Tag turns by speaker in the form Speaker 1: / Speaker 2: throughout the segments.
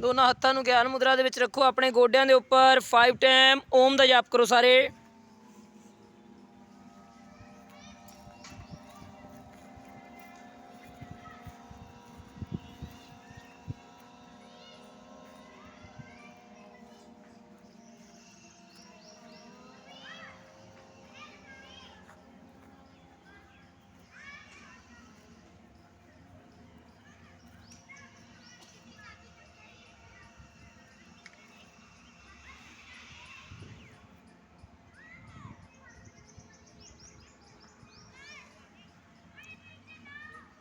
Speaker 1: ਦੋਨਾਂ ਹੱਥਾਂ ਨੂੰ ਗਿਆਨ ਮੁਦਰਾ ਦੇ ਵਿੱਚ ਰੱਖੋ। ਆਪਣੇ ਗੋਡਿਆਂ ਦੇ ਉੱਪਰ 5 ਟਾਈਮ ਓਮ ਦਾ ਜਾਪ ਕਰੋ ਸਾਰੇ।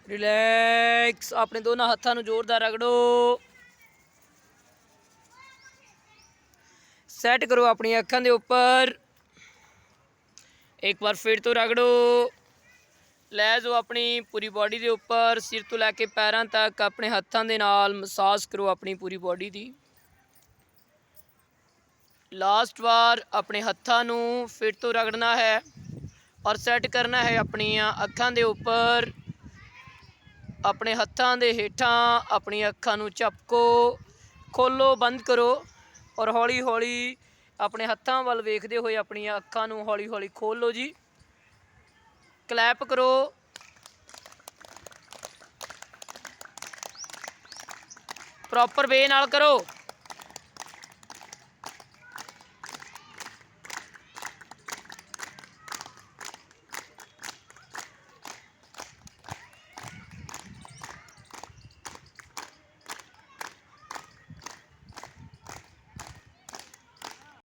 Speaker 1: ਰਿਲੈਕਸ ਆਪਣੇ ਦੋਨਾਂ ਹੱਥਾਂ ਨੂੰ ਜ਼ੋਰਦਾਰ ਰਗੜੋ। ਸੈੱਟ ਕਰੋ ਆਪਣੀਆਂ ਅੱਖਾਂ ਦੇ ਉੱਪਰ। ਇੱਕ ਵਾਰ ਫਿਰ ਤੋਂ ਰਗੜੋ। ਲੈ ਜਾਓ ਆਪਣੀ ਪੂਰੀ ਬਾਡੀ ਦੇ ਉੱਪਰ। ਸਿਰ ਤੋਂ ਲੈ ਕੇ ਪੈਰਾਂ ਤੱਕ ਆਪਣੇ ਹੱਥਾਂ ਦੇ ਨਾਲ ਮਸਾਜ ਕਰੋ ਆਪਣੀ ਪੂਰੀ ਬਾਡੀ ਦੀ। ਲਾਸਟ ਵਾਰ ਆਪਣੇ ਹੱਥਾਂ ਨੂੰ ਫਿਰ ਤੋਂ ਰਗੜਨਾ ਹੈ। ਔਰ ਸੈੱਟ ਕਰਨਾ ਹੈ ਆਪਣੀਆਂ ਅੱਖਾਂ ਦੇ ਉੱਪਰ। ਆਪਣੇ ਹੱਥਾਂ ਦੇ ਹੇਠਾਂ ਆਪਣੀਆਂ ਅੱਖਾਂ ਨੂੰ ਝਪਕੋ, ਖੋਲੋ, ਬੰਦ ਕਰੋ ਔਰ ਹੌਲੀ ਹੌਲੀ ਆਪਣੇ ਹੱਥਾਂ ਵੱਲ ਵੇਖਦੇ ਹੋਏ ਆਪਣੀਆਂ ਅੱਖਾਂ ਨੂੰ ਹੌਲੀ ਹੌਲੀ ਖੋਲੋ ਜੀ। ਕਲੈਪ ਕਰੋ। ਪ੍ਰੋਪਰ ਵੇ ਨਾਲ ਕਰੋ।